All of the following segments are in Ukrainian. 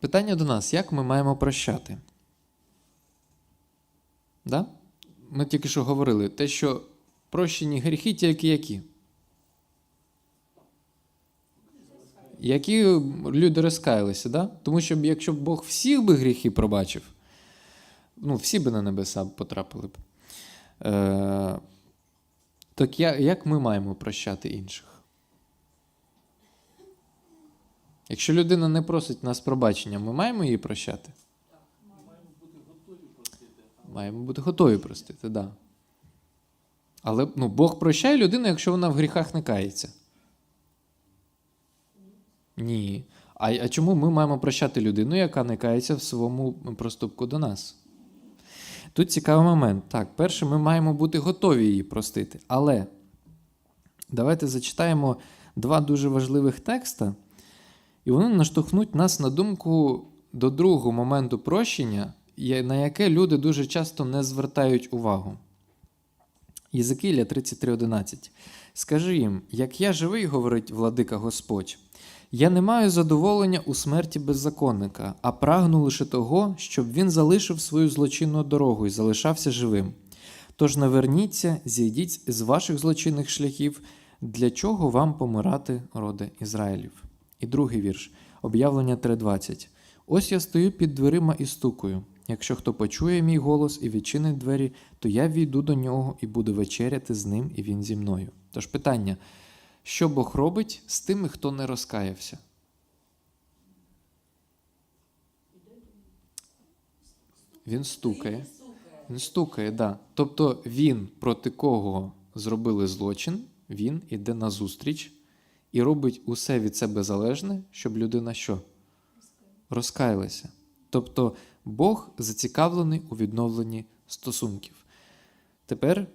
Питання до нас: як ми маємо прощати? Да? Ми тільки що говорили, те, що прощені гріхи тільки які? Які люди розкаялися, да? Тому що якщо б Бог всіх би гріхи пробачив, ну, всі би на небеса потрапили б. Е, так як ми маємо прощати інших? Якщо людина не просить нас пробачення, ми маємо її прощати? Маємо бути готові простити, так. Да. Але ну, Бог прощає людину, якщо вона в гріхах не кається. Ні. А, а чому ми маємо прощати людину, яка не кається в своєму проступку до нас? Тут цікавий момент. Так, перше, ми маємо бути готові її простити. Але давайте зачитаємо два дуже важливих текста, і вони наштовхнуть нас на думку до другого моменту прощення, на яке люди дуже часто не звертають увагу. Єзекіля 33.11. Скажи їм, як я живий, говорить владика Господь, я не маю задоволення у смерті беззаконника, а прагну лише того, щоб він залишив свою злочинну дорогу і залишався живим. Тож наверніться, зійдіть з ваших злочинних шляхів, для чого вам помирати, роде Ізраїлів. І другий вірш, об'явлення 3.20. Ось я стою під дверима і стукаю. Якщо хто почує мій голос і відчинить двері, то я війду до нього і буду вечеряти з ним, і він зі мною. Тож питання: що Бог робить з тими, хто не розкаявся? Він стукає. Він стукає, да. Тобто він, проти кого зробили злочин, він іде на зустріч і робить усе від себе залежне, щоб людина що? Розкаялася. Тобто Бог зацікавлений у відновленні стосунків. Тепер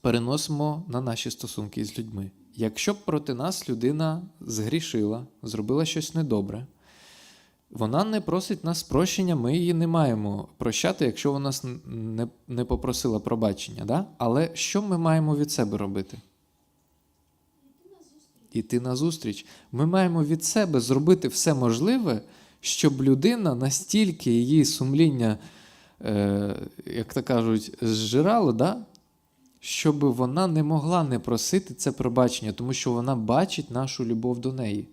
переносимо на наші стосунки з людьми. Якщо б проти нас людина згрішила, зробила щось недобре, вона не просить нас прощення, ми її не маємо прощати, якщо вона не попросила пробачення. Да? Але що ми маємо від себе робити? Іти назустріч. Ми маємо від себе зробити все можливе, щоб людина настільки її сумління, е, як то кажуть, зжирало, да? щоб вона не могла не просити це пробачення, тому що вона бачить нашу любов до неї.